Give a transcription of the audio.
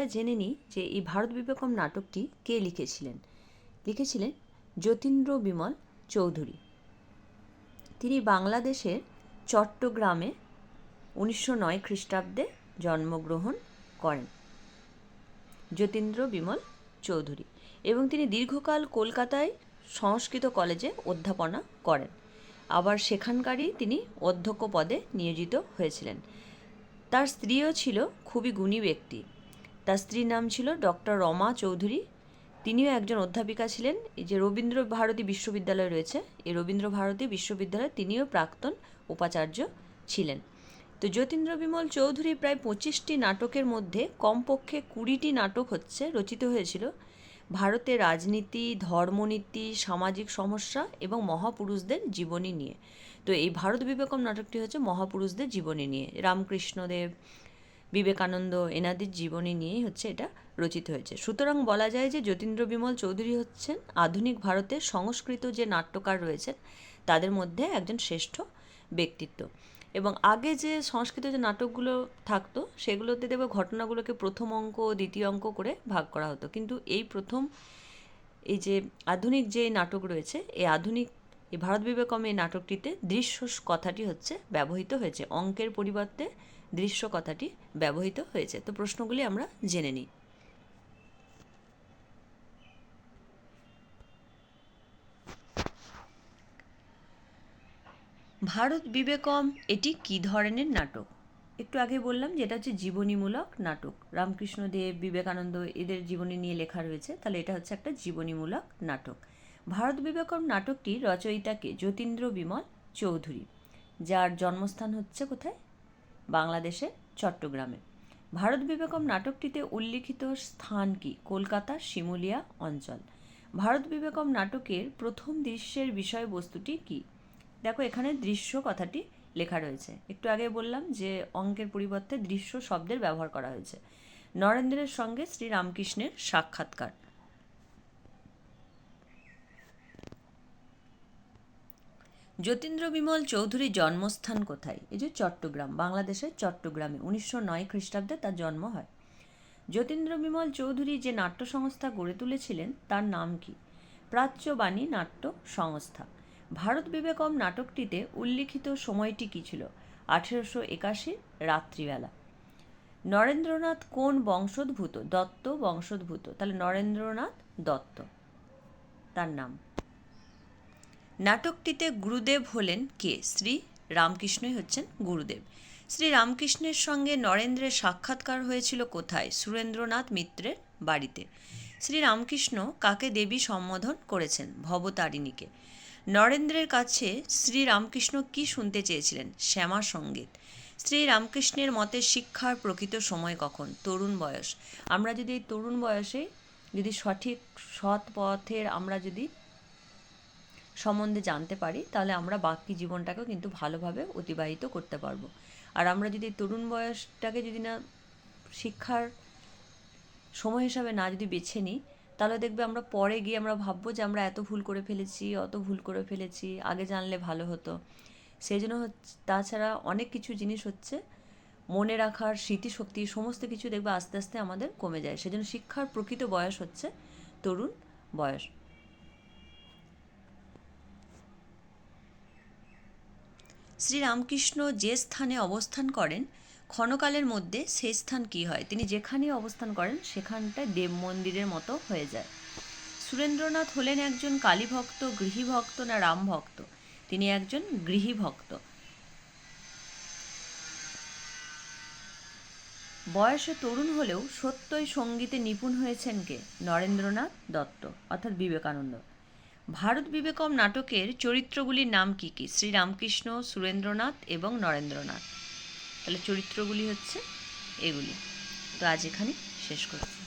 আমরা জেনে নিই যে এই ভারত বিবেকম নাটকটি কে লিখেছিলেন? লিখেছিলেন যতীন্দ্র বিমল চৌধুরী। তিনি বাংলাদেশের চট্টগ্রামে উনিশশো নয় খ্রিস্টাব্দে জন্মগ্রহণ করেন। যতীন্দ্র বিমল চৌধুরী এবং তিনি দীর্ঘকাল কলকাতায় সংস্কৃত কলেজে অধ্যাপনা করেন। আবার সেখানকারই তিনি অধ্যক্ষ পদে নিয়োজিত হয়েছিলেন। তার স্ত্রীও ছিল খুবই গুণী ব্যক্তি। তার স্ত্রীর নাম ছিল ডক্টর রমা চৌধুরী। তিনিও একজন অধ্যাপিকা ছিলেন। যে রবীন্দ্র ভারতী বিশ্ববিদ্যালয় রয়েছে, এই রবীন্দ্র ভারতী বিশ্ববিদ্যালয়ে তিনিও প্রাক্তন উপাচার্য ছিলেন। তো যতীন্দ্র বিমল চৌধুরী প্রায় পঁচিশটি নাটকের মধ্যে কমপক্ষে কুড়িটি নাটক হচ্ছে, রচিত হয়েছিল। ভারতের রাজনীতি, ধর্মনীতি, সামাজিক সমস্যা এবং মহাপুরুষদের জীবনী নিয়ে। তো এই ভারত বিবেকম নাটকটি হচ্ছে মহাপুরুষদের জীবনী নিয়ে। রামকৃষ্ণদেব বিবেকানন্দ এনাদের জীবনী নিয়েই হচ্ছে এটা রচিত হয়েছে। সুতরাং বলা যায় যে যতীন্দ্র বিমল চৌধুরী হচ্ছেন আধুনিক ভারতের সংস্কৃত যে নাট্যকার রয়েছেন, তাদের মধ্যে একজন শ্রেষ্ঠ ব্যক্তিত্ব। এবং আগে যে সংস্কৃত যে নাটকগুলো থাকতো, সেগুলোতে দেখবে ঘটনাগুলোকে প্রথম অঙ্ক, দ্বিতীয় অঙ্ক করে ভাগ করা হতো। কিন্তু এই প্রথম এই যে আধুনিক যে নাটক রয়েছে, এই আধুনিক এই ভারত বিবেকম এই নাটকটিতে দৃশ্য কথাটি হচ্ছে ব্যবহৃত হয়েছে। অঙ্কের পরিবর্তে দৃশ্য কথাটি ব্যবহৃত হয়েছে। তো প্রশ্নগুলি আমরা জেনে নিই। ভারত বিবেকম এটি কি ধরনের নাটক? একটু আগে বললাম যে এটা হচ্ছে জীবনীমূলক নাটক। রামকৃষ্ণদেব, বিবেকানন্দ এদের জীবনী নিয়ে লেখা রয়েছে। তাহলে এটা হচ্ছে একটা জীবনীমূলক নাটক। ভারত বিবেকম নাটকটি রচয়িতাকে যতীন্দ্র বিমল চৌধুরী, যার জন্মস্থান হচ্ছে কোথায়? বাংলাদেশের চট্টগ্রামে। ভারত বিবেকম নাটকটিতে উল্লিখিত স্থান কি? কলকাতা, শিমুলিয়া অঞ্চল। ভারত বিবেকম নাটকের প্রথম দৃশ্যের বিষয়বস্তুটি কী? দেখো, এখানে দৃশ্য কথাটি লেখা রয়েছে। একটু আগে বললাম যে, অঙ্কের পরিবর্তে দৃশ্য শব্দের ব্যবহার করা হয়েছে। নরেন্দ্রের সঙ্গে শ্রীরামকৃষ্ণের সাক্ষাৎকার। যতীন্দ্র বিমল চৌধুরীর জন্মস্থান কোথায়? এই যে চট্টগ্রাম, বাংলাদেশের চট্টগ্রামে উনিশশো নয় খ্রিস্টাব্দে তার জন্ম হয়। যতীন্দ্র বিমল চৌধুরী যে নাট্য সংস্থা গড়ে তুলেছিলেন, তার নাম কি? প্রাচ্যবাণী নাট্য সংস্থা। ভারত বিবেকম নাটকটিতে উল্লিখিত সময়টি কী ছিল? আঠেরোশো একাশি রাত্রিবেলা। নরেন্দ্রনাথ কোন বংশোদ্ভূত? দত্ত বংশোদ্ভূত। তাহলে নরেন্দ্রনাথ দত্ত। তার নাম? নাটকটিতে গুরুদেব হলেন কে? শ্রী রামকৃষ্ণই হচ্ছেন গুরুদেব। শ্রী রামকৃষ্ণের সঙ্গে নরেন্দ্রের সাক্ষাৎকার হয়েছিল কোথায়? সুরেন্দ্রনাথ মিত্রের বাড়িতে। শ্রী রামকৃষ্ণ কাকে দেবী সম্বোধন করেছেন? ভবতারিণীকে। নরেন্দ্রের কাছে শ্রী রামকৃষ্ণ কী শুনতে চেয়েছিলেন? শ্যামা সংগীত। শ্রী রামকৃষ্ণের মতে শিক্ষার প্রকৃত সময় কখন? তরুণ বয়স। আমরা যদি এই তরুণ বয়সে যদি সঠিক সৎ পথের আমরা যদি সম্বন্ধে জানতে পারি, তাহলে আমরা বাকি জীবনটাকেও কিন্তু ভালোভাবে অতিবাহিত করতে পারব। আর আমরা যদি তরুণ বয়সটাকে যদি না শিক্ষার সময় হিসাবে না যদি বেছে নিই, তাহলে দেখবে আমরা পরে গিয়ে আমরা ভাববো যে আমরা এত ভুল করে ফেলেছি, অত ভুল করে ফেলেছি, আগে জানলে ভালো হতো। সেই জন্য হচ্ছে তাছাড়া অনেক কিছু জিনিস হচ্ছে, মনে রাখার, স্মৃতিশক্তি, সমস্ত কিছু দেখবে আস্তে আস্তে আমাদের কমে যায়। সেজন্য শিক্ষার প্রকৃত বয়স হচ্ছে তরুণ বয়স। শ্রীরামকৃষ্ণ যে স্থানে অবস্থান করেন, ক্ষণকালের মধ্যে সেই স্থান কী হয়? তিনি যেখানেই অবস্থান করেন, সেখানটায় দেব মন্দিরের মতো হয়ে যায়। সুরেন্দ্রনাথ হলেন একজন কালীভক্ত, গৃহীভক্ত না রামভক্ত? তিনি একজন গৃহীভক্ত। বয়সে তরুণ হলেও সত্যই সঙ্গীতে নিপুণ হয়েছেন কে? নরেন্দ্রনাথ দত্ত, অর্থাৎ বিবেকানন্দ। ভারত বিবেকম নাটকের চরিত্রগুলির নাম কী কী? শ্রীরামকৃষ্ণ, সুরেন্দ্রনাথ এবং নরেন্দ্রনাথ। তাহলে চরিত্রগুলি হচ্ছে এগুলি। তো আজ এখানে শেষ করছি।